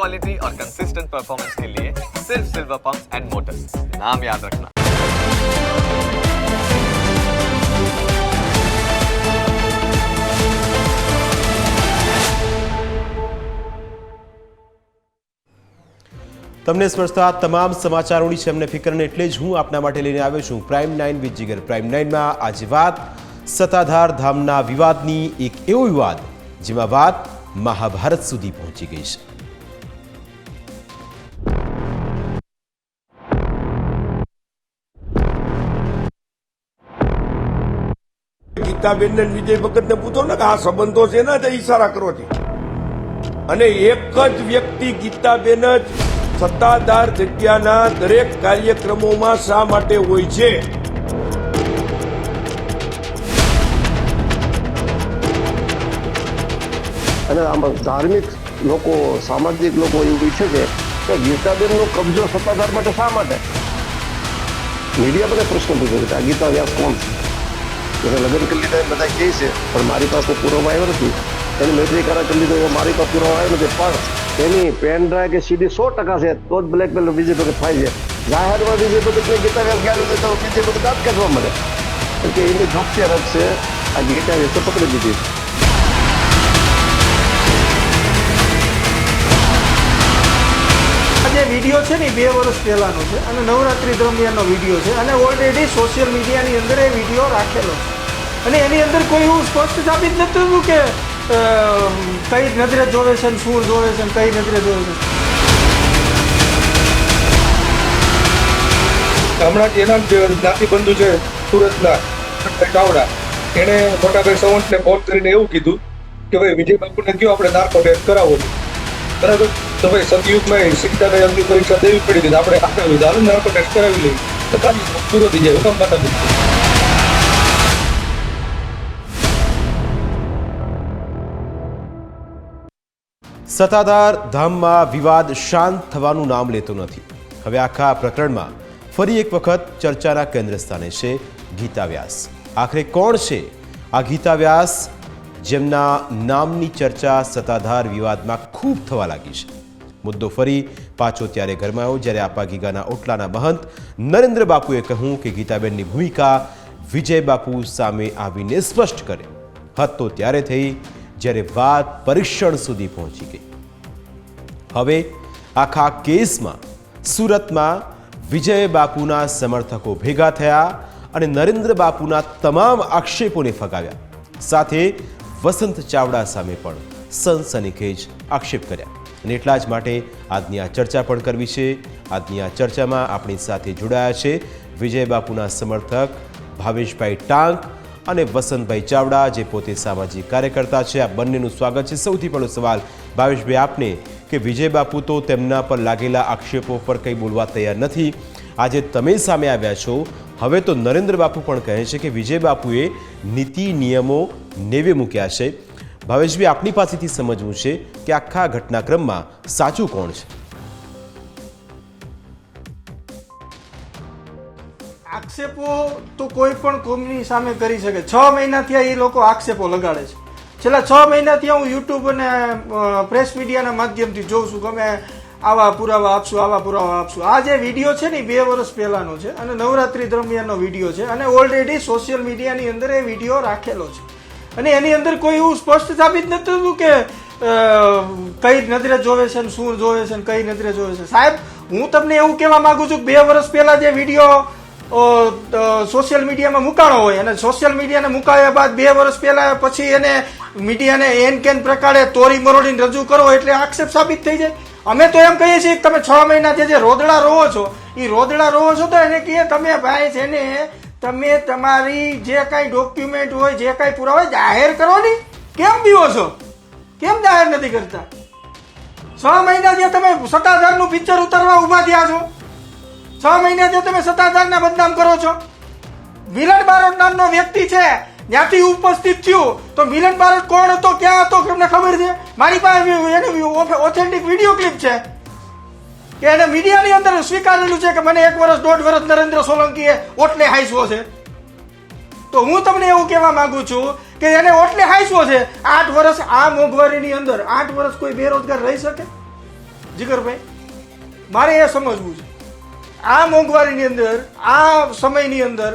Quality और consistent performance के लिए सिर्फ सिल्वर पंप्स एंड मोटर्स नाम याद रखना તમને સ્પર્શતા તમામ સમાચારોની છે અમને ફિકરને એટલે જ હું આપના માટે લઈને આવ્યો છું Prime Nine with Jigar Prime નાઇનમાં આજે વાત સત્તાધાર ધામના વિવાદની એક એવો વિવાદ જેમાં વાત મહાભારત સુધી પહોંચી ગઈ છે ગીતાબેન ને વિજય ભગત ને પૂછો ને કે આ સંબંધો છે? ને તે ઈશારા કરો છે. અને એક જ વ્યક્તિ ગીતાબેન જ સત્તાધાર જગ્યાના દરેક કાર્યક્રમોમાં શા માટે હોય છે? અને આમાં ધાર્મિક લોકો, સામાજિક લોકો એવું ઈચ્છે છે કે ગીતાબેનનો કબજો સત્તાધાર માટે શા માટે? મીડિયા બધા પ્રશ્ન પૂછે છે આ ગીતા વ્યાસ કોણ છે? લગ્ન કરી લીધા બધા કહે છે, પણ મારી પાસે પુરાવો આવ્યો નથી. એની મૈત્રી કરાર કરી લીધો મારી પાસે પૂરો આવ્યો નથી, પણ એની પેન ડ્રાઈવ કે સીડી સો ટકા છે, તો જ બ્લેકમેલ બીજી ભગત થાય છે. જાહેરમાં વિજય ભગતને ગીતા ગાડી તો વિજય ભગત દાંત કાઢવા મળે કે એની જોક્સિયા રદ છે, આ ગીતા વ્યાસે પકડી દીધી. વીડિયો છે ને બે વર્ષ પહેલાંનો છે અને નવરાત્રી દરમિયાનનો વીડિયો છે અને ઓલરેડી સોશિયલ મીડિયાની અંદર એ વીડિયો રાખેલો છે. અને એની અંદર કોઈ એવું સ્પષ્ટ સાબિત નથી થતું કે કઈ નજરે જોવે છે ને શું જોવે છે ને કઈ નજરે જોવે છે. હમણાં જ એના જ જ્ઞાતિબંધુ છે સુરતના ચાવડા એણે મોટાભાઈ સાવંતને ફોન કરીને એવું કીધું કે ભાઈ વિજય બાપુને કયો આપણે નાર્કો ટેસ્ટ કરાવો છે. બરાબર? તો ભાઈ સતયુગમાં સીતાભાઈ અંતિમ પરીક્ષા દેવી પડી હતી. આપણે આપણે ને આપણે ટેસ્ટ કરાવી લઈએ. તો ખાલી પૂરો થઈ જાય. હુકમ પાછા સત્તાધાર ધામમાં વિવાદ શાંત થવાનું નામ લેતો નથી. હવે આખા પ્રકરણમાં ફરી એક વખત ચર્ચાના કેન્દ્ર સ્થાને છે ગીતા વ્યાસ. આખરે કોણ છે આ ગીતા વ્યાસ? જેમના નામની ચર્ચા સત્તાધાર વિવાદમાં ખૂબ થવા લાગી છે. મુદ્દો ફરી પાછો ત્યારે ગરમાયો જ્યારે આપા ગીગાના ઓટલાના મહંત નરેન્દ્ર બાપુએ કહ્યું કે ગીતાબેનની ભૂમિકા વિજય બાપુ સામે આવીને સ્પષ્ટ કરે. હદ તો ત્યારે થઈ જ્યારે વાત પરીક્ષણ સુધી પહોંચી ગઈ. હવે આખા કેસમાં સુરતમાં વિજય બાપુના સમર્થકો ભેગા થયા અને નરેન્દ્ર બાપુના તમામ આક્ષેપોને ફગાવ્યા. સાથે વસંત ચાવડા સામે પણ સનસનીખેજ આક્ષેપ કર્યા. અને એટલા જ માટે આજની આ ચર્ચા પણ કરવી છે. આજની આ ચર્ચામાં આપણી સાથે જોડાયા છે વિજય બાપુના સમર્થક ભાવેશભાઈ ટાંક અને વસંતભાઈ ચાવડા જે પોતે સામાજિક કાર્યકર્તા છે. આ બંનેનું સ્વાગત છે. સૌથી પહેલો સવાલ, ભાવેશભાઈ, આપને કે વિજય બાપુ તો તેમના પર લાગેલા આક્ષેપો પર કંઈ બોલવા તૈયાર નથી. આજે તમે સામે આવ્યા છો. હવે તો નરેન્દ્ર બાપુ પણ કહે છે કે વિજય બાપુએ નીતિ નિયમો નેવે મૂક્યા છે. ભાવેશભાઈ આપની પાસેથી સમજવું છે કે આખા ઘટનાક્રમમાં સાચું કોણ છે? આક્ષેપો તો કોઈ પણ કોમની સામે કરી શકે. છ મહિનાથી એ લોકો આક્ષેપો લગાડે છે. છેલ્લા છ મહિનાથી હું યુટ્યુબ અને પ્રેસ મીડિયાના માધ્યમથી જોઉં છું. તમે આવા પુરાવા આપશું, આવા પુરાવા આપશું. આ જે વીડિયો છે ને બે વર્ષ પહેલાનો છે અને નવરાત્રી દરમિયાનનો વીડિયો છે અને ઓલરેડી સોશિયલ મીડિયાની અંદર એ વીડિયો રાખેલો છે. અને એની અંદર કોઈ એવું સ્પષ્ટ સાબિત નથી થતું કે કઈ નજરે જોવે છે શું જોવે છે કઈ નજરે જોવે છે. સાહેબ, હું તમને એવું કહેવા માંગુ છું બે વર્ષ પહેલા જે વીડિયો સોશિયલ મીડિયામાં મુકાણો હોય અને સોશિયલ મીડિયાને મુકાયા બાદ બે વર્ષ પહેલા પછી એને મીડિયાને એન કેન પ્રકારે તોરી મરોડીને રજૂ કરો એટલે આક્ષેપ સાબિત થઈ જાય. અમે તો એમ કહીએ છીએ કે તમે છ મહિનાથી જે રોદડા રહો છો એ રોદડા રહો છો તો એને કહીએ તમે ભાઈ છે ને તમે તમારી જે કાંઈ ડોક્યુમેન્ટ હોય, જે કાંઈ પુરાવા જાહેર કરો ને. કેમ બીવો છો? કેમ જાહેર નથી કરતા? છ મહિના જે તમે સત્તાધારનું પિક્ચર ઉતારવા ઊભા થયા છો, છ મહિનાથી તમે સત્તાધારને બદનામ કરો છો. વિલન બારોટ નામનો વ્યક્તિ છે જ્યાંથી ઉપસ્થિત થયું. તો વિલન બારોટ કોણ હતો? ક્યાં હતો? તમને ખબર છે? મારી પાસે એનો ઓથેન્ટિક વીડિયો ક્લિપ છે. કે એને મીડિયાની અંદર સ્વીકારેલું છે કે મને એક વર્ષ દોઢ વર્ષ નરેન્દ્ર સોલંકીએ ઓટલે હાઈસવો છે. તો હું તમને એવું કહેવા માંગુ છું કે એને ઓટલે હાઈસવો છે. આઠ વર્ષ આ મોંઘવારીની અંદર, આઠ વર્ષ કોઈ બેરોજગાર રહી શકે? જીગરભાઈ, મારે એ સમજવું છે. આ મોંઘવારીની અંદર, આ સમયની અંદર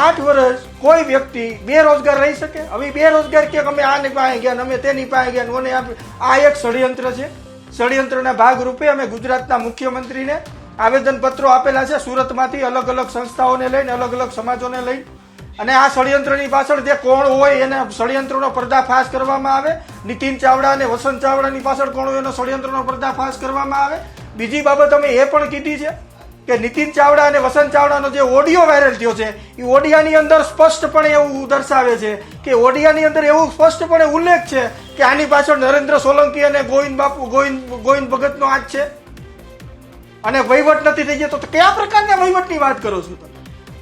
આઠ વર્ષ કોઈ વ્યક્તિ બેરોજગાર રહી શકે? હવે બેરોજગાર કે અમે આની પાસે ગયા અમે તેની પાસે ગયા ઓને આ એક ષડયંત્ર છે. ષડયંત્રના ભાગરૂપે અમે ગુજરાતના મુખ્યમંત્રીને આવેદન પત્રો આપેલા છે. સુરતમાંથી અલગ અલગ સંસ્થાઓને લઈને, અલગ અલગ સમાજોને લઈને. અને આ ષડયંત્રની પાછળ જે કોણ હોય એને ષડયંત્રનો પર્દાફાશ કરવામાં આવે. નીતિન ચાવડા અને વસંત ચાવડાની પાછળ કોણ હોય એનો ષડયંત્રનો પર્દાફાશ કરવામાં આવે. બીજી બાબત અમે એ પણ કીધી છે કે નીતિન ચાવડા અને વસંત ચાવડાનો જે ઓડિયો વાયરલ થયો છે, એ ઓડિયાની અંદર સ્પષ્ટપણે એવું દર્શાવે છે કે ઓડિયાની અંદર એવું સ્પષ્ટપણે ઉલ્લેખ છે કે આની પાછળ નરેન્દ્ર સોલંકી અને ગોવિંદ બાપુ, ગોવિંદ ગોવિંદ ભગતનો હાથ છે. અને વહીવટ નથી થઈ જતો તો કયા પ્રકારના વહીવટની વાત કરો છો તમે?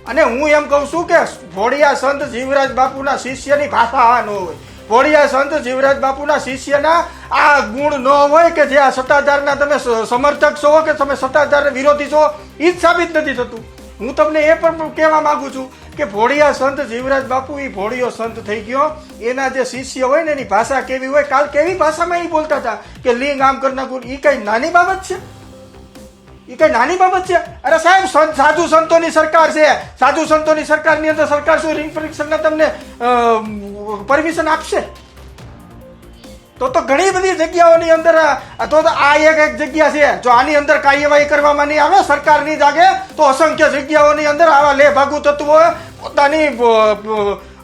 અને હું એમ કહું છું કે ભોળિયા સંત જીવરાજ બાપુના શિષ્યની ભાષા આ ન હોય. ભોળિયા સંત જીવરાજ બાપુના શિષ્યના આ ગુણ ન હોય કે જે આ સત્તાધારના તમે સમર્થક છો કે તમે સત્તાધાર વિરોધી છો એ જ સાબિત નથી થતું. હું તમને એ પણ કહેવા માંગુ છું કે ભોળિયા સંત જીવરાજ બાપુ એ ભોળિયો સંત થઈ ગયો. એના જે શિષ્ય હોય ને એની ભાષા કેવી હોય, કાલ કેવી ભાષામાં એ બોલતા હતા કે લિંગ, આમ કરી નાખું એ કઈ નાની બાબત છે? એ કઈ નાની બાબત છે? અરે સાહેબ સાધુ સંતોની સરકાર છે. સાધુ સંતોની સરકારની અંદર સરકાર શું રિંગ પરીક્ષણના તમને પરમિશન આપશે? તો તો ઘણી બધી જગ્યાઓની અંદર તો આ એક એક જગ્યા છે. જો આની અંદર કાર્યવાહી કરવામાં નહીં આવે, સરકારની જાગે, તો અસંખ્ય જગ્યાઓની અંદર આવા લે ભાગુ તત્વો પોતાની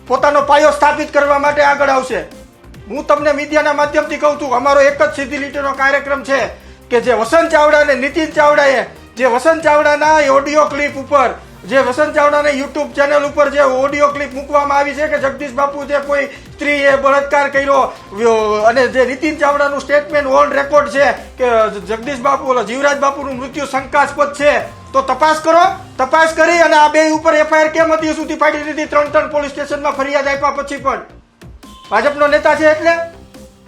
પોતાનો પાયો સ્થાપિત કરવા માટે આગળ આવશે. હું તમને મીડિયાના માધ્યમથી કહું છું, અમારો એક જ સીધી લીટીનો કાર્યક્રમ છે. કે જે વસંત ચાવડા અને નીતિન ચાવડાએ જે વસંત ચાવડાના ઓડિયો ક્લિપ ઉપર, જે વસંત ચાવડાને યુટ્યુબ ચેનલ ઉપર જે ઓડિયો ક્લિપ મૂકવામાં આવી છે કે જગદીશ બાપુ જે કોઈ સ્ત્રીએ બળાત્કાર કર્યો અને જે નીતિન ચાવડાનું સ્ટેટમેન્ટ ઓન રેકોર્ડ છે કે જગદીશ બાપુ, ઓલો જીવરાજ બાપુનું મૃત્યુ શંકાસ્પદ છે. તો તપાસ કરો, તપાસ કરી અને આ બે ઉપર એફઆઈઆર કેમ હતી સુધી પાડી દીધી ત્રણ ત્રણ પોલીસ સ્ટેશનમાં ફરિયાદ આપ્યા પછી પણ. ભાજપનો નેતા છે એટલે?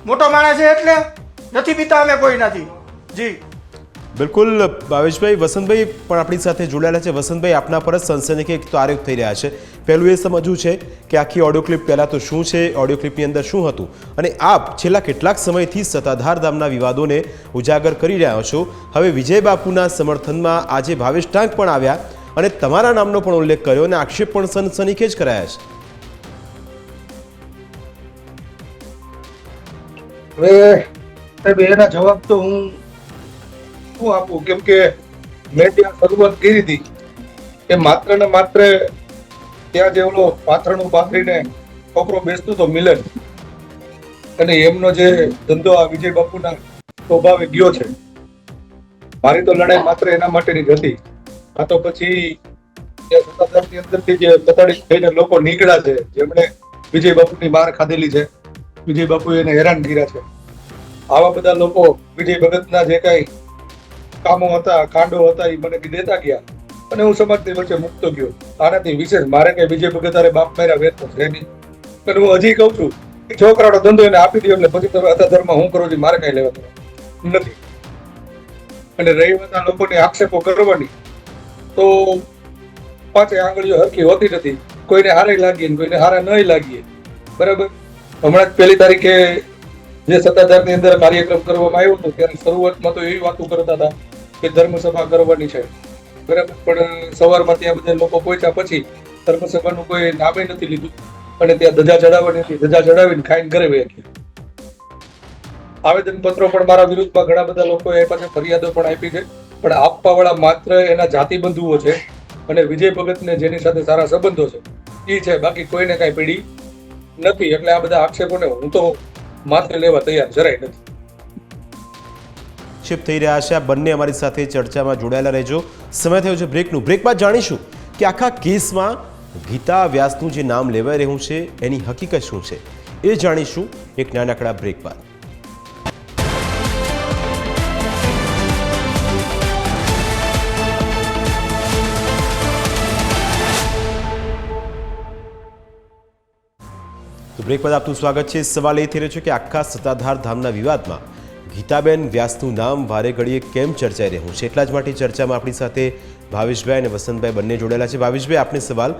મોટો માણસ છે એટલે? નથી પીતા અમે કોઈ નથી. જી. બિલકુલ, ભાવેશભાઈ, વસંતભાઈ પણ આપણી સાથે જોડાયેલા છે. વસંતભાઈ, આપના પર જ સનસનીખેજ એક તો થઈ રહ્યા છે. પહેલું એ સમજવું છે કે આખી ઓડિયો ક્લિપ પહેલાં તો શું છે ઓડિયો ક્લિપની અંદર શું હતું? અને આપ છેલ્લા કેટલાક સમયથી સત્તાધાર ધામના વિવાદોને ઉજાગર કરી રહ્યા છો. હવે વિજય બાપુના સમર્થનમાં આજે ભાવેશ ટાંક પણ આવ્યા અને તમારા નામનો પણ ઉલ્લેખ કર્યો અને આક્ષેપ પણ સનસનીખેજ કરાયા છે. હવે, સાહેબ, એના જવાબ તો હું શું આપવું, કેમ કે મેં ત્યાં શરૂઆત કરી હતી. એ માત્ર ને માત્ર ત્યાં જે ઓલો પાથરણું પાથરીને છોકરો બેસતો હતો મિલન. અને એમનો જે ધંધો આ વિજય બાપુના સ્વભાવે ગયો છે. મારી તો લડાઈ માત્ર એના માટેની જ હતી. આ તો પછી સત્તાધારની અંદરથી જે બતાડી થઈને લોકો નીકળ્યા છે, જેમણે વિજય બાપુની માર ખાધેલી છે. વિજય બાપુ એને હેરાન કર્યા છે. આવા બધા લોકો વિજય ભગતના જે કઈ કામો હતા, કાંડો હતા, એ મને દેતા ગયા. અને હું સમાજની વચ્ચે મૂકતો ગયો. આનાથી વિશેષ મારે કઈ બીજે ભગત હારે બાપ માર્યા વેત છે નહીં. પણ હું હજી કહું છું કે છોકરાનો ધંધો એને આપી દો એટલે પછી તમે અતા ધર્મ હું કરું છું, મારે કઈ લેવા નથી. અને રહી વાત લોકોની આક્ષેપો કરવાની તો પાંચે આંગળીઓ હરકી હોતી નથી. કોઈને હારે લાગીએ કોઈને હારે નહીં લાગીએ. બરાબર? હમણાં જ પહેલી તારીખે જે સત્તાધારની અંદર કાર્યક્રમ કરવામાં આવ્યો હતો, ત્યારે શરૂઆતમાં તો એવી વાતો કરતા હતા કે ધર્મસભા કરવાની છે. બરાબર? પણ સવારમાં ત્યાં બધા લોકો પહોંચ્યા પછી ધર્મસભાનું કોઈ નામે નથી લીધું. અને ત્યાં ધજા ચડાવવાની હતી. ધજા ચડાવીને ખાઈને ઘરે વહી ગયા. આવેદન પત્રો પણ મારા વિરુદ્ધમાં ઘણા બધા લોકોએ પાછળ ફરિયાદો પણ આપી છે. પણ આપવા વાળા માત્ર એના જાતિ બંધુઓ છે અને વિજય ભગતને જેની સાથે સારા સંબંધો છે, એ છે. બાકી કોઈને કાંઈ પીડી નથી. એટલે આ બધા આક્ષેપોને હું તો માથે લેવા તૈયાર જરાય નથી. શિફ્ટ થઈ રહ્યા છે. આ બંને અમારી સાથે ચર્ચામાં જોડાયેલા રહેજો. સમય થયો છે બ્રેકનું. બ્રેક બાદ જાણીશું કે આખા કેસમાં ગીતા વ્યાસનું જે નામ લેવાઈ રહ્યું છે, એની હકીકત શું છે? એ જાણીશું એક નાનકડા બ્રેક બાદ. બ્રેક બાદ આપનું સ્વાગત છે. સવાલ એ થઈ રહ્યો છે કે આખા સત્તાધાર ધામના વિવાદમાં ગીતાબેન વ્યાસનું નામ વારે ઘડીએ કેમ ચર્ચાઈ રહ્યું છે? એટલા જ માટે ચર્ચામાં આપણી સાથે ભાવેશભાઈ અને વસંતભાઈ બંને જોડેલા છે. ભાવેશભાઈ આપણે સવાલ.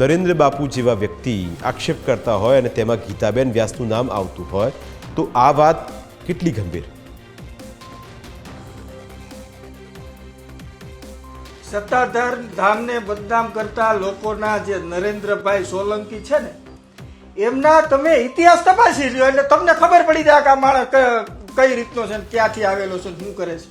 નરેન્દ્ર બાપુ જેવા વ્યક્તિ આક્ષેપ કરતા હોય અને તેમાં ગીતાબેન વ્યાસનું નામ આવતું હોય, તો આ વાત કેટલી ગંભીર? સત્તાધાર ધામને બદનામ કરતા લોકોના જે નરેન્દ્રભાઈ સોલંકી છે ને, એમના તમે ઇતિહાસ તપાસી લ્યો એટલે તમને ખબર પડી જાય કે આ માણસ કઈ રીતનો છે ક્યાંથી આવેલો છે શું કરે છે?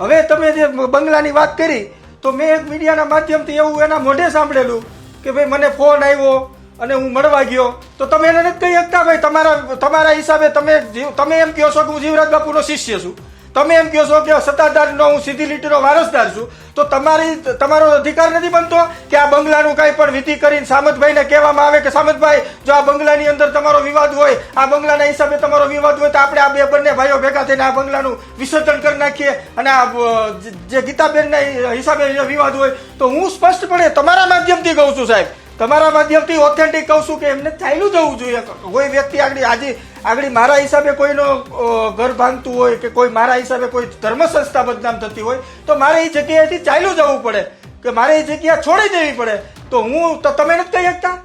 હવે તમે જે બંગલાની વાત કરી, તો મેં એક મીડિયાના માધ્યમથી એવું એના મોઢે સાંભળેલું કે ભાઈ મને ફોન આવ્યો અને હું મળવા ગયો. તો તમે એને નથી કહી શકતા, ભાઈ તમારા તમારા હિસાબે તમે તમે એમ કહો છો કે હું જીવરાજ બાપુનો શિષ્ય છું. તમે એમ કહો છો કે સત્તાધારનો હું સીધી લીટીનો વારસદાર છું, તો તમારી, તમારો અધિકાર નથી બનતો કે આ બંગલાનું કાંઈ પણ વિધિ કરીને સામતભાઈને કહેવામાં આવે કે સામતભાઈ, જો આ બંગલાની અંદર તમારો વિવાદ હોય, આ બંગલાના હિસાબે તમારો વિવાદ હોય તો આપણે આ બે બંને ભાઈઓ ભેગા થઈને આ બંગલાનું વિસર્જન કરી નાખીએ અને આ જે- ગીતાબેનના હિસાબે વિવાદ હોય, તો હું સ્પષ્ટપણે તમારા માધ્યમથી કહું છું સાહેબ તમારા માધ્યમથી ઓથેન્ટિક કહું છું કે એમને ચાલ્યું જવું જોઈએ. કોઈ વ્યક્તિ આગળ આજે આગળ મારા હિસાબે કોઈનો ઘર ભાંગતું હોય કે કોઈ મારા હિસાબે કોઈ ધર્મ સંસ્થા બદનામ થતી હોય, તો મારે એ જગ્યાએથી ચાલ્યું જવું પડે. કે મારે એ જગ્યા છોડી દેવી પડે. તો હું તો તમે નથી કહી શકતા.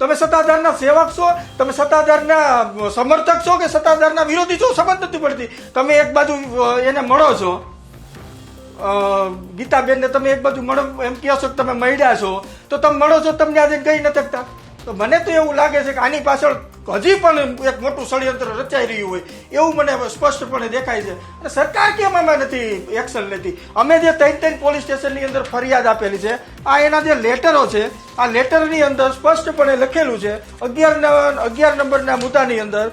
તમે સત્તાધારના સેવક છો, તમે સત્તાધારના સમર્થક છો કે સત્તાધારના વિરોધી છો, સંબંધ નથી પડતી. તમે એક બાજુ એને મળો છો. ગીતાબેનને તમે એક બાજુ મળો, એમ કહો છો કે તમે મળ્યા છો, તો તમે મળો છો, તમને આજે કહી નથી શકતા તો મને તો એવું લાગે છે કે આની પાછળ હજી પણ એક મોટું ષડયંત્ર રચાઈ રહ્યું હોય, એવું મને સ્પષ્ટપણે દેખાય છે. અને સરકાર કેમ આમાં નથી એક્શન લેતી? અમે જે ત્રણ ત્રણ પોલીસ સ્ટેશનની અંદર ફરિયાદ આપેલી છે, આ એના જે લેટરો છે, આ લેટરની અંદર સ્પષ્ટપણે લખેલું છે, અગિયાર અગિયાર નંબરના મુદ્દાની અંદર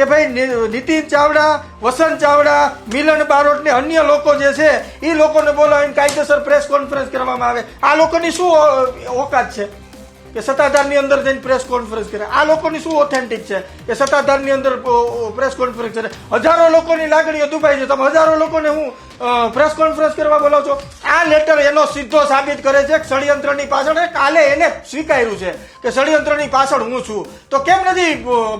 કે ભાઈ નીતિન ચાવડા, વસંત ચાવડા, મિલન બારોટ ને અન્ય લોકો જે છે એ લોકોને બોલાવીને કાયદેસર પ્રેસ કોન્ફરન્સ કરવામાં આવે. આ લોકોની શું ઓકાત છે? કે સત્તાધારની અંદર જઈને પ્રેસ કોન્ફરન્સ કરે. આ લોકોની શું ઓથેન્ટિક છે? કે સત્તાધારની અંદર પ્રેસ કોન્ફરન્સ કરે. હજારો લોકોની લાગણીઓ દુભાઈ છે. તમે હજારો લોકોને હું પ્રેસ કોન્ફરન્સ કરવા બોલાવ છો? આ લેટર એનો સીધો સાબિત કરે છે ષડયંત્રની પાછળ. કાલે એને સ્વીકાર્યું છે કે ષડયંત્રની પાછળ હું છું. તો કેમ નથી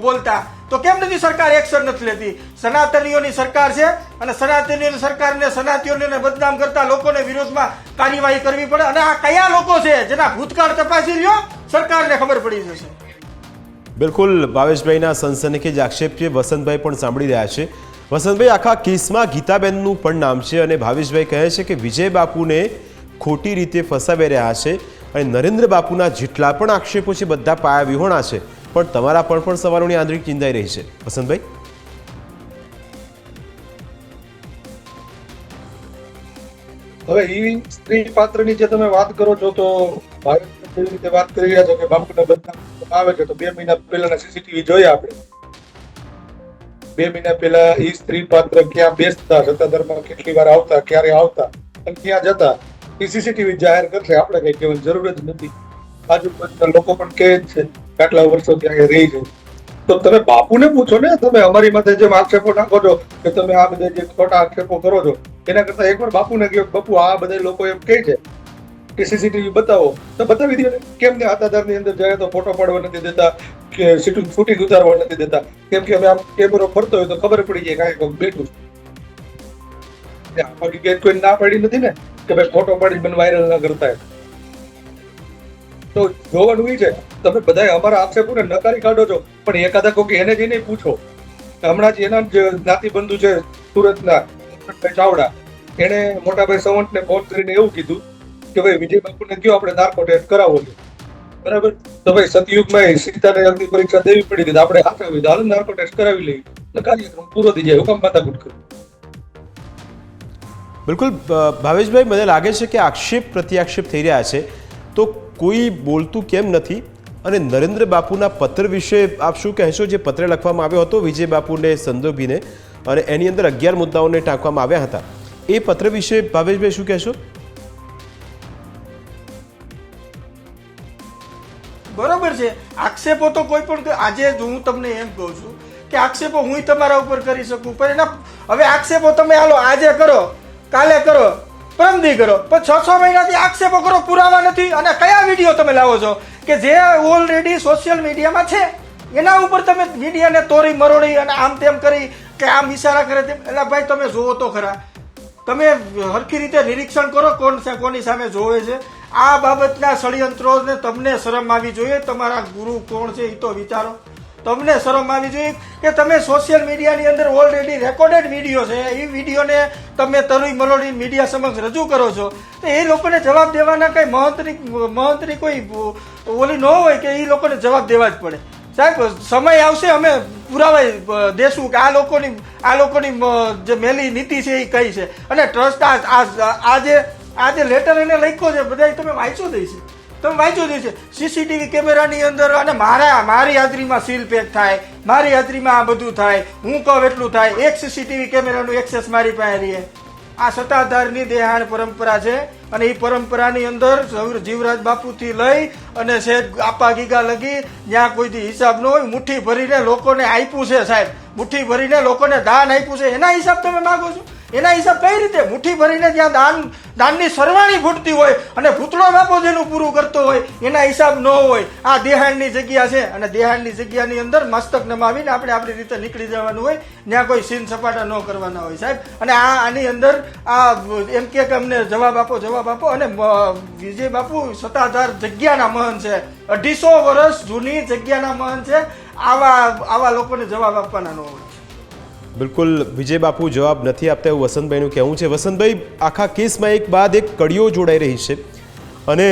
બોલતા? તો કેમ નથી સરકાર એક્શન નથી લેતી? સનાતનીઓની સરકાર છે અને સનાતનીઓની સરકારને સનાતીઓને બદનામ કરતા લોકોને વિરોધમાં કાર્યવાહી કરવી પડે. અને આ કયા લોકો છે જેના ભૂતકાળ તપાસી લ્યો? સરકારને ખબર પડી જશે. બિલકુલ, ભાવેશભાઈના સનસનીખેજ આક્ષેપ છે. વસંતભાઈ પણ સાંભળી રહ્યા છે. વસંતભાઈ, આખા કેસમાં ગીતાબેનનું પણ નામ છે અને ભાવેશભાઈ કહે છે કે વિજય બાપુને ખોટી રીતે ફસાવી રહ્યા છે અને નરેન્દ્ર બાપુના જેટલા પણ આક્ષેપો છે, બધા પાયા વિહોણા છે. પણ તમારા પણ પણ સવાલોની આંતરિક ચિંતાઈ રહી છે. વસંતભાઈ? હવે ઈ સ્ત્રી પાત્રની જે તમે વાત કરો છો તો ભાઈ જેવી રીતે વાત કરી રહ્યા છો કે બાપુને બંધ આવે છે તો બે મહિના પહેલાના સીસીટીવી જોયા આપણે. બે મહિના પહેલા ઈ સ્ત્રી પાત્ર ક્યાં બેસતા સત્તાધારમાં કેટલી વાર આવતા, ક્યારે આવતા, અને ક્યાં જતા એ સીસીટીવી જાહેર કરશે. આપણે કઈ કહેવાની જરૂર જ નથી. આજુબાજુના લોકો પણ કહે છે. આટલા વર્ષો ત્યાં રહી છે. તો તમે બાપુને પૂછો ને, તમે અમારી માથે જેમ આક્ષેપો નાખો છો કે તમે આ બધા જે ખોટા આક્ષેપો કરો છો, એના કરતા એકવાર બાપુને કહ્યું બાપુ, આ બધા લોકો એમ કહે છે કે સીસીટીવી બતાવો. તો બતાવી દો કેમ ને આતાદારની અંદર જાય તો ફોટો પાડવા નથી દેતા, કે સીટું ફૂટી ઉતારવા નથી દેતા. કેમ કે અમે આમ કેમેરો ફરતો હોય તો ખબર પડી જાય કાંઈ બેઠું છે. કે કોઈ ના પાડી નથી ને, કે ભાઈ ફોટો પાડી મને વાયરલ ના કરતા. તો જોવાનું એ છે, તમે બધા અમારા આક્ષેપોને નકારી કાઢો છો, પણ એકાદા કોઈ એને જઈને પૂછો. હમણાં જ એના જ નાતીબંધુ છે, સુરતના ચાવડા એને મોટાભાઈ સાવંતને ફોન કરીને એવું કીધું કે ભાઈ, વિજય બાપુને કયો આપણે નાર્કો ટેસ્ટ કરાવવો છે? બરાબર? તો ભાઈ, સતયુગમાં સીતાને અગ્નિ પરીક્ષા દેવી પડી હતી આપણે હાથે આવી હાલો નાર્કો ટેસ્ટ કરાવી લઈએ. એટલે કાર્યક્રમ પૂરો થઈ જાય હુકમ માથાકૂટ કર્યું બિલકુલ ભાવેશભાઈ, મને લાગે છે કે આક્ષેપ પ્રત્યાક્ષેપ થઈ રહ્યા છે. તો કોઈ બોલતું કેમ નથી? અને નરેન્દ્ર બાપુના પત્ર વિશે આપ શું કહેશો? જે પત્ર લખવામાં આવ્યો હતો વિજય બાપુને સંદર્ભીને અને એની અંદર અગિયાર મુદ્દાઓને ટાંકવામાં આવ્યા હતા. એ પત્ર વિશે ભાવેશભાઈ શું કહેશો? બરોબર છે. આક્ષેપો તો કોઈ પણ આજે હું તમને એમ કહું છું કે આક્ષેપો હું તમારા ઉપર કરી શકું, પણ એના હવે આક્ષેપો તમે હાલો આજે કરો, કાલે કરો. પરમદી કરો. પણ છ છ મહિનાથી આક્ષેપો કરો, પુરાવા નથી. અને કયા વીડિયો તમે લાવો છો? કે જે ઓલરેડી સોશિયલ મીડિયામાં છે, એના ઉપર તમે મીડિયાને તોરી મરોડી અને આમ તેમ કરી કે આમ ઇશારા કરે તેમ. એટલે ભાઈ, તમે જુઓ તો ખરા. તમે હરખી રીતે નિરીક્ષણ કરો કોણ છે કોની સામે જોવે છે. આ બાબતના ષડયંત્રોને તમને શરમ આવી જોઈએ. તમારા ગુરુ કોણ છે એ તો વિચારો. તમને શરમ આવી જોઈએ કે તમે સોશિયલ મીડિયાની અંદર ઓલરેડી રેકોર્ડેડ વીડિયો છે. એ વિડીયોને તમે તરુઈ મલોડી મીડિયા સમક્ષ રજૂ કરો છો. તો એ લોકોને જવાબ દેવાના કંઈ મહંતની મહંતની કોઈ ઓલી ન હોય કે એ લોકોને જવાબ દેવા જ પડે. સાહેબ, સમય આવશે, અમે પુરાવા દેશું કે આ લોકોની આ લોકોની જે મેલી નીતિ છે એ કઈ છે. અને ટ્રસ્ટ આ આ જે આ જે લેટર એને લખ્યો છે બધા તમે વાંચો દઈ છે તમે વાંચો છે સીસીટીવી કેમેરાની અંદર અને મારા મારી હાજરીમાં સીલ પેક થાય, મારી હાજરીમાં આ બધું થાય, હું કહું એટલું થાય. એક સીસીટીવી કેમેરાનું એક્સેસ મારી પાસે રહે. આ સત્તાધારની દેહાણ પરંપરા છે અને એ પરંપરાની અંદર જીવરાજ બાપુથી લઈ અને શેઠ આપા ગીગા લગી જ્યાં કોઈથી હિસાબ ન હોય, મુઠ્ઠી ભરીને લોકોને આપ્યું છે સાહેબ. મુઠ્ઠી ભરીને લોકોને દાન આપ્યું છે. એના હિસાબ તમે માગો છો? એના હિસાબ કઈ રીતે મુઠ્ઠી ભરીને જ્યાં દાન, દાનની સરવાણી ફૂટતી હોય અને ભૂતળો બાપો જેનું પૂરું કરતો હોય, એના હિસાબ ન હોય. આ દેહાણની જગ્યા છે અને દેહાણની જગ્યાની અંદર મસ્તક નમાવીને આપણે આપણી રીતે નીકળી જવાનું હોય, ત્યાં કોઈ સીન સપાટા ન કરવાના હોય. સાહેબ, અને આ આની અંદર આ એમ કે અમને જવાબ આપો જવાબ આપો અને વિજય બાપુ સત્તાધાર જગ્યાના મહન છે. અઢીસો વર્ષ જૂની જગ્યાના મહન છે. આવા આવા લોકોને જવાબ આપવાના ન હોય. બિલકુલ વિજય બાપુ જવાબ નથી આપતા એવું વસંતભાઈનું કહેવું છે. વસંતભાઈ, આખા કેસમાં એક બાદ એક કડીઓ જોડાઈ રહી છે અને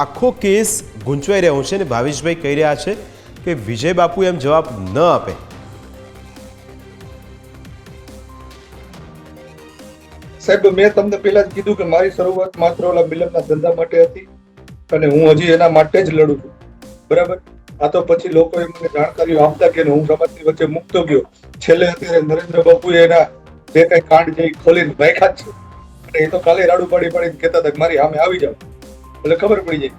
આખો કેસ ગૂંચવાઈ રહ્યો છે અને ભાવેશભાઈ કહી રહ્યા છે કે વિજય બાપુ એમ જવાબ ન આપે. સાહેબ મેં તમને પહેલા જ કીધું કે મારી શરૂઆત માત્ર ઓલા મિલનના ધંધા માટે હતી અને હું હજી એના માટે જ લડું છું. બરાબર? આ તો પછી લોકોએ મને જાણકારીઓ આપતા કે હું રમતની વચ્ચે મૂકતો ગયો. છેલ્લે અત્યારે નરેન્દ્ર બાપુએ એના બે કઈ કાંડ જે ખોલીને રાખ્યા છે. અને એ તો કાલે રાડુ પાડી પાડીને કહેતા હતા મારી સામે આવી જાવ એટલે ખબર પડી જાય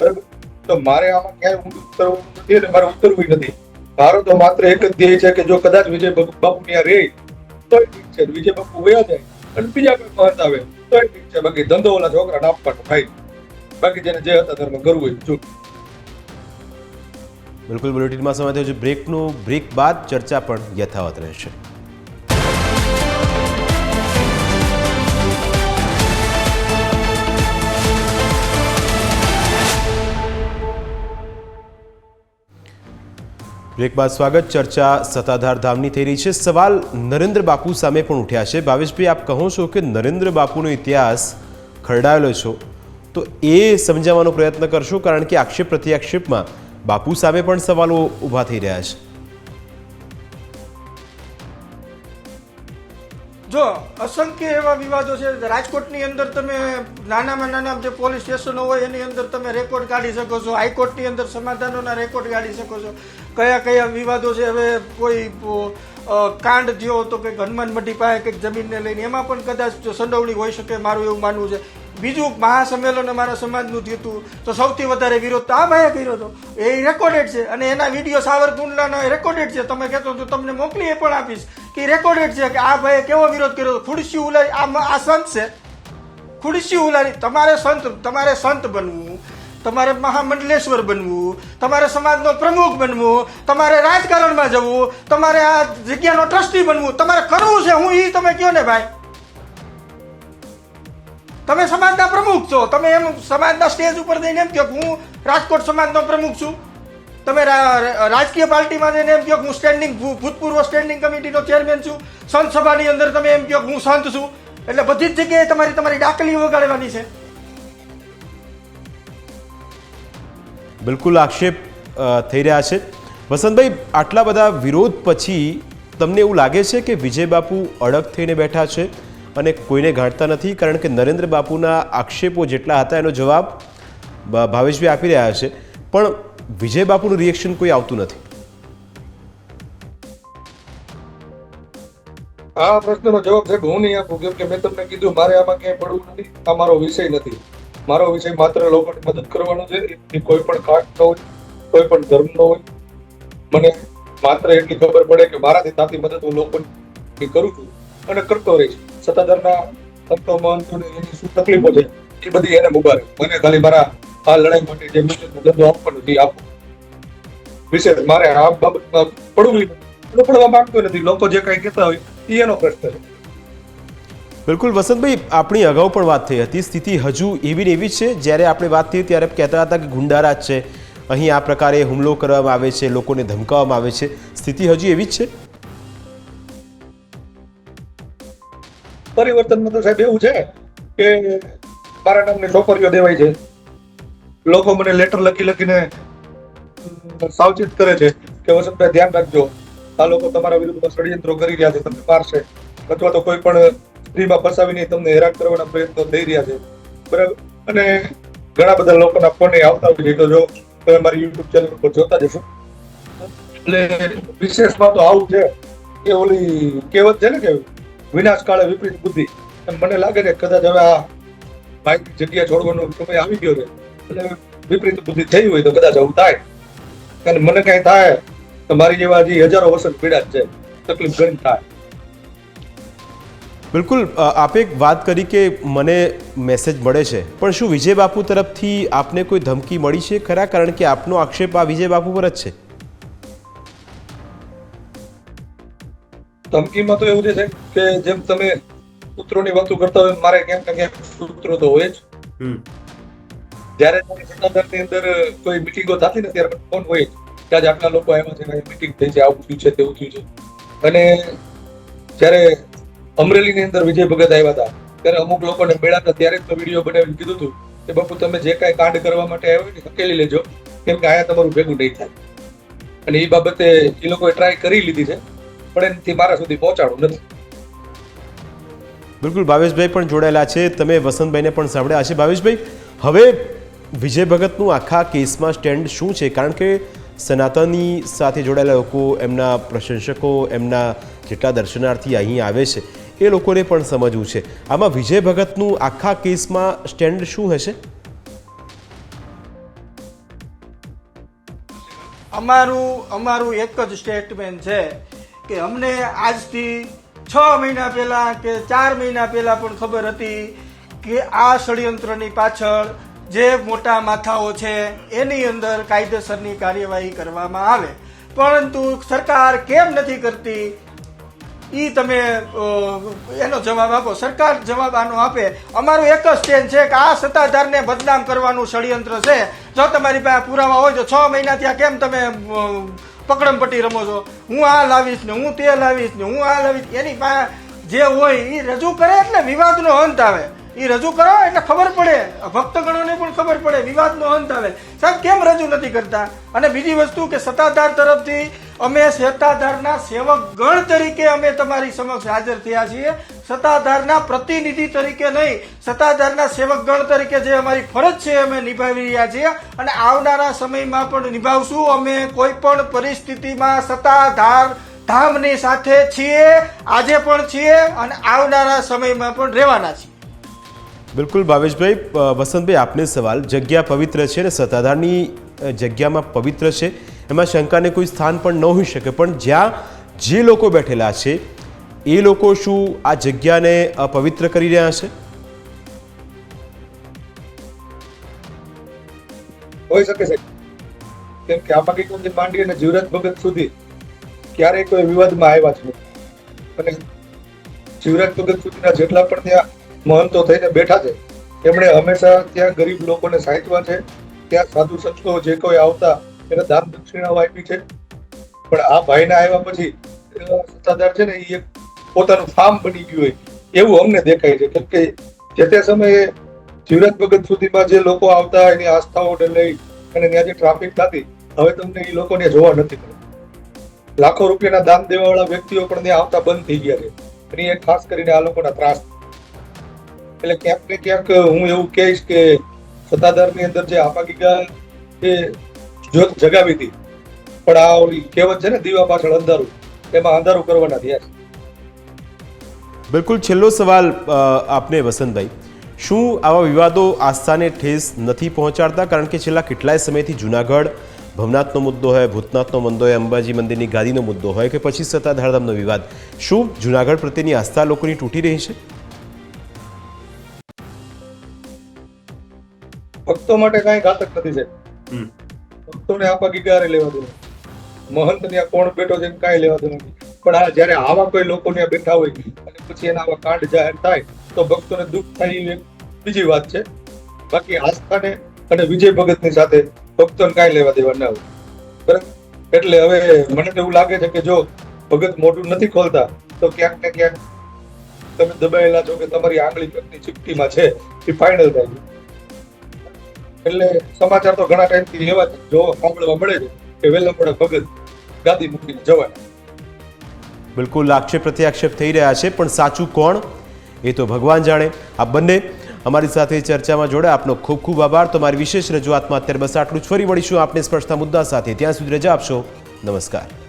બરાબર? તો મારે આમાં ક્યાંય હું ઉતરવું નથી અને મારે ઉતરવું નથી. મારો તો માત્ર એક જ ધ્યેય છે કે જો કદાચ વિજય બાપુ ત્યાં રહે તો ઠીક છે. વિજય બાપુ વયા જાય અને બીજા કોઈ મહંત આવે તો ઠીક છે. બાકી ધંધો ઓલા છોકરાને આપવાનો ભાઈ બાકી જેને જે હતા ધર્મ કરવું હોય બિલકુલ બુલેટિનમાં સમય થયો છે. બ્રેકનું, બ્રેક બાદ ચર્ચા પણ યથાવત રહેશે. બ્રેક બાદ સ્વાગત. ચર્ચા સત્તાધાર ધામની થઈ રહી છે. સવાલ નરેન્દ્ર બાપુ સામે પણ ઉઠ્યા છે. ભાવેશભાઈ, આપ કહો છો કે નરેન્દ્ર બાપુનો ઇતિહાસ ખરડાયેલો છો. તો એ સમજાવવાનો પ્રયત્ન કરશો, કારણ કે આક્ષેપ પ્રત્યાક્ષેપમાં બાપુ સામે પણ સવાલો ઊભા થઈ રહ્યા છે. જો, અસંખ્ય એવા વિવાદો છે, રાજકોટની અંદર તમે નાનામાં નાના જે પોલીસ સ્ટેશનો હોય, એની અંદર તમે રેકોર્ડ કાઢી શકો છો, હાઈકોર્ટની અંદર સમાધાનોના રેકોર્ડ કાઢી શકો છો. કયા કયા વિવાદો છે, હવે કોઈ કાંડ થયો તો કંઈક હનુમાન મઢી પાસે કંઈક જમીનને લઈને, એમાં પણ કદાચ સંડોવણી હોઈ શકે, મારું એવું માનવું છે. બીજું મહાસંમેલન અમારા સમાજનું થયું હતું. તો સૌથી વધારે વિરોધ તો આ ભાઈએ કર્યો હતો. એ રેકોર્ડેડ છે અને એના વીડિયો સાવરકુંડલાનો રેકોર્ડેડ છે. તમે કહેતો તો તમને મોકલી એ પણ આપીશ કે રેકોર્ડેડ છે કે આ ભાઈએ કેવો વિરોધ કર્યો હતો. ખુરશી ઉલાઈ આ આ સંત છે. ખુરશી ઉલારી. તમારે સંત તમારે સંત બનવું. તમારે મહામંડલેશ્વર બનવું. તમારે સમાજનો પ્રમુખ બનવું. તમારે રાજકારણમાં જવું. તમારે આ જગ્યાનો ટ્રસ્ટી બનવું. તમારે કરવું છે. હું એ તમે કહો ને ભાઈ? તમે સમાજના પ્રમુખ છો. તમે એમ સમાજના સ્ટેજ ઉપર જઈને એમ કહો હું રાજકોટ સમાજનો પ્રમુખ છું. તમે રાજકીય પાર્ટીમાં જઈને એમ કહો હું સ્ટેન્ડિંગ ભૂતપૂર્વ સ્ટેન્ડિંગ કમિટીનો ચેરમેન છું. સંત સભાની અંદર તમે એમ કહો હું સંત છું. એટલે બધી જ જગ્યાએ તમારી તમારી ડાકલી વગાડવાની છે. બિલકુલ આક્ષેપ થઈ રહ્યા છે. વસંતભાઈ, આટલા બધા વિરોધ પછી તમને એવું લાગે છે કે વિજય બાપુ અડગ થઈને બેઠા છે? અને કોઈને ગાંઠતા નથી, કારણ કે નરેન્દ્ર બાપુના આક્ષેપો જેટલા હતા એનો જવાબ ભાવેશભાઈ આપી રહ્યા છે. પણ વિજય બાપુનું રિએક્શન કોઈ આવતું નથી. આ પ્રશ્નનો જવાબ સાહેબ હું નહીં આપું, કેમ કે મેં તમને કીધું મારે આમાં ક્યાંય પડવું નથી, આ મારો વિષય નથી. મારો વિષય માત્ર લોકોને મદદ કરવાનો છે એ કોઈ પણ કાસ્ટ નો હોય, કોઈ પણ ધર્મ નો હોય. મને માત્ર એટલી ખબર પડે કે મારાથી તાતી મદદ હું લોકોની કરું છું અને કરતો રહીશ. સત્તાધારના સંતો મહંતોને શું તકલીફો છે, એ બધી એને મુબારક. મને ખાલી મારા આ લડાઈ માટે જે ધંધો આપવાનો છે આપો. વિશેષ, મારે આ બાબતમાં પડવું. પડવા માંગતો નથી. લોકો જે કઈ કહેતા હોય એ એનો પ્રશ્ન છે. બિલકુલ. વસંતભાઈ, આપણી અગાઉ પણ વાત થઈ હતી. સ્થિતિ હજુ એવી ને એવી છે. જ્યારે આપણે વાત થઈ ત્યારે કહેતા હતા કે ગુંડારાજ છે. અહીં આ પ્રકારે હુમલો કરવામાં આવે છે, લોકોને ધમકાવવામાં આવે છે. સ્થિતિ હજુ એવી જ છે? પરિવર્તનમાં તો સાહેબ એવું છે કે મારા નામની છોકરીઓ દેવાય છે. લોકો મને લેટર લખી લખીને સાવચેત કરે છે કે વસંતભાઈ ધ્યાન રાખજો. આ લોકો તમારા વિરુદ્ધમાં ષડયંત્રો કરી રહ્યા છે, તમને મારશે. અથવા તો કોઈ પણ સ્ત્રીમાં ફસાવીને તમને હેરાન કરવાના પ્રયત્નો થઈ રહ્યા છે. બરાબર? અને ઘણા બધા લોકોના ફોન આવતા હોય છે. તો જો તમે મારી યુટ્યુબ ચેનલ પર જોતા જશો એટલે વિશેષમાં તો આવું છે. કે ઓલી કહેવત છે ને કે વિનાશ કાળે વિપરીત બુદ્ધિ. મને લાગે છે કદાચ હવે આ ભાઈ જગ્યા છોડવાનો સમય આવી ગયો છે. એટલે વિપરીત બુદ્ધિ થઈ હોય તો કદાચ આવું થાય. અને મને કઈ થાય તો મારી જેવા હજી હજારો વર્ષ પીડા છે. તકલીફ ઘણી થાય. બિલકુલ આપે એક વાત કરી કે મને મેસેજ મળે છે. પણ શું વિજય બાપુ તરફથી આપને કોઈ ધમકી મળી છે? ખરા? કારણ કે આપનો આક્ષેપ આ વિજય બાપુ પર જ છે. ધમકીમાં તો એવું છે સાહેબ કે જેમ તમે સૂત્રોની વાતો કરતા હોય મારે ક્યાંક ને ક્યાંક સૂત્રો તો હોય જ. જ્યારે સત્તાધારની અંદર કોઈ મિટિંગો થતી ને ત્યારે ફોન હોય જ. કે આજે આટલા લોકો આવ્યા છે મિટિંગ થઈ છે આવું થયું છે તેવું થયું છે. અને જ્યારે અમરેલીની અંદર વિજય ભગત આવ્યા હતા ત્યારે અમુક લોકોને મેળાતા ત્યારે જ વીડિયો બનાવીને કીધું હતું કે બાપુ તમે જે કાંઈ કાંડ કરવા માટે આવ્યો ને હકેલી લેજો. કેમ કે આયા તમારું ભેગું નહીં થાય. અને એ બાબતે એ લોકોએ ટ્રાય કરી લીધી છે. પણ એનાથી મારા સુધી પહોંચાડવું નથી. બિલકુલ ભાવેશભાઈ પણ જોડાયેલા છે. તમે વસંતભાઈને પણ સાંભળ્યા છે ભાવેશભાઈ હવે વિજય ભગતનું આખા કેસમાં સ્ટેન્ડ શું છે? કારણ કે સનાતનની સાથે જોડાયેલા લોકો એમના પ્રશંસકો એમના જેટલા દર્શનાર્થી અહીં આવે છે એ લોકોને પણ સમજવું છે. આમાં વિજય ભગતનું આખા કેસમાં સ્ટેન્ડ શું હશે? અમારું અમારું એક જ સ્ટેટમેન્ટ છે. કે અમને આજથી છ મહિના પહેલા કે ચાર મહિના પહેલા પણ ખબર હતી કે આ ષડયંત્રની પાછળ જે મોટા માથાઓ છે, એની અંદર કાયદેસરની કાર્યવાહી કરવામાં આવે. પરંતુ સરકાર કેમ નથી કરતી? એ તમે એનો જવાબ આપો. સરકાર જવાબ આનો આપે. અમારું એક જ સ્ટેન્ડ છે કે આ સત્તાધારને બદનામ કરવાનું ષડયંત્ર છે. જો તમારી પાસે પુરાવા હોય તો છ મહિના ત્યાં કેમ તમે પકડમપટ્ટી રમો છો. હું આ લાવીશ ને હું તે લાવીશ ને હું આ લાવીશ. એની પાસે જે હોય એ રજૂ કરે એટલે વિવાદનો અંત આવે. એ રજૂ કરો એટલે ખબર પડે. ભક્તગણોને પણ ખબર પડે, વિવાદનો અંત આવે. સાહેબ, કેમ રજૂ નથી કરતા? અને બીજી વસ્તુ કે સત્તાધાર તરફથી અમે સત્તાધારના સેવક ગણ તરીકે અમે તમારી સમક્ષ હાજર થયા છીએ. સત્તાધારના પ્રતિનિધિ તરીકે નહીં, સત્તાધારના સેવકગણ તરીકે જે અમારી ફરજ છે અમે નિભાવી રહ્યા છીએ અને આવનારા સમયમાં પણ નિભાવશું. અમે કોઈ પણ પરિસ્થિતિમાં સત્તાધાર ધામની સાથે છીએ, આજે પણ છીએ અને આવનારા સમયમાં પણ રહેવાના છીએ. બિલકુલ ભાવેશભાઈ વસંતભાઈ, આપને સવાલ. જગ્યા પવિત્ર છે અને સત્તાધારની જગ્યામાં પવિત્ર છે? એમાં શંકાને કોઈ સ્થાન પણ ન હોઈ શકે. પણ જ્યાં જે લોકો બેઠેલા છે એ લોકો શું આ જગ્યાને અપવિત્ર કરી રહ્યા છે? હોઈ શકે છે. કેમ કે આ હકીકતથી માંડી અને જીવરાજ ભગત સુધી ક્યારેય કોઈ વિવાદમાં આવ્યા છે. અને જીવરાજ ભગત સુધીના જેટલા પણ ત્યાં મહંતો થઈને બેઠા છે, એમણે હંમેશા ત્યાં ગરીબ લોકોને સાચવા છે, ત્યાં સાધુ સંતો જે કોઈ આવતા એને દાન દક્ષિણાઓ આપી છે. પણ આ ભાઈના આવ્યા પછી સત્તાધાર છે ને, એ એક પોતાનું ફાર્મ બની ગયું હોય, એવું અમને દેખાય છે. કેમ કે જે તે સમયે જીવરાજ ભગત સુધીમાં જે લોકો આવતા, એની આસ્થાઓને લઈ અને ત્યાં જે ટ્રાફિક થતી, હવે તમને એ લોકોને જોવા નથી લાખો રૂપિયાના દાન દેવાવાળા વ્યક્તિઓ પણ ત્યાં આવતા બંધ થઈ ગયા છે. અને એ ખાસ કરીને આ લોકોના ત્રાસ. એટલે ક્યાંક ને ક્યાંક હું એવું કહીશ કે સત્તાધારની અંદર જે આપાગીગા એ જ્યોત જગાવી હતી, પણ આ ઓલી કહેવત છે ને, દીવા પાછળ અંધારું, એમાં અંધારું કરવાના થયા છે બિલકુલ છેલ્લો સવાલ આપને વસંતભાઈ. શું આવા વિવાદો આસ્થાને ઠેસ નથી પહોંચાડતા? કારણ કે છેલ્લા કેટલાય સમયથી જુનાગઢ ભવનાથનો મુદ્દો હોય ભૂતનાથનો મુદ્દો હોય અંબાજી મંદિરની ગાદીનો મુદ્દો હોય કે પછી સત્તાધારધામનો વિવાદ. શું જુનાગઢ પ્રત્યેની આસ્થા લોકોની તૂટી રહી છે? ભક્તો માટે કાંઈ ઘાતક નથી છે ભક્તોને આપા ગીગારે લેવા દેવા. મહંત ત્યાં કોણ બેઠો છે કાંઈ લેવા દેવા નથી. પણ આ જ્યારે આવા કોઈ લોકો ત્યાં બેઠા હોય અને પછી એના આવા કાંડ જાહેર થાય, તો ભક્તોને દુઃખ થાય એ બીજી વાત છે. બાકી આસ્થાને અને વિજય ભગતની સાથે ભક્તોને કાંઈ લેવા દેવા ના હોય. બરાબર? એટલે હવે મને એવું લાગે છે કે જો ભગત મોટું નથી ખોલતા, તો ક્યાંક ને ક્યાંક તમે દબાયેલા છો કે તમારી આંગળી પગની ચીપટીમાં છે, એ ફાઇનલ થાય છે. એટલે સમાચાર તો ઘણા ટાઈમથી એવા જ સાંભળવા મળે છે કે વહેલા મોડા ભગત ગાદી મૂકીને જવાના. બિલકુલ આક્ષેપ પ્રત્યાક્ષેપ થઈ રહ્યા છે, પણ સાચું કોણ? એ તો ભગવાન જાણે. આ બંને અમારી સાથે ચર્ચામાં જોડે આપનો ખૂબ ખૂબ આભાર. તમારી વિશેષ રજૂઆતમાં અત્યારે બસ આટલું જ. ફરી મળીશું આપને સ્પર્શતા મુદ્દા સાથે. ત્યાં સુધી રજા આપશો. નમસ્કાર.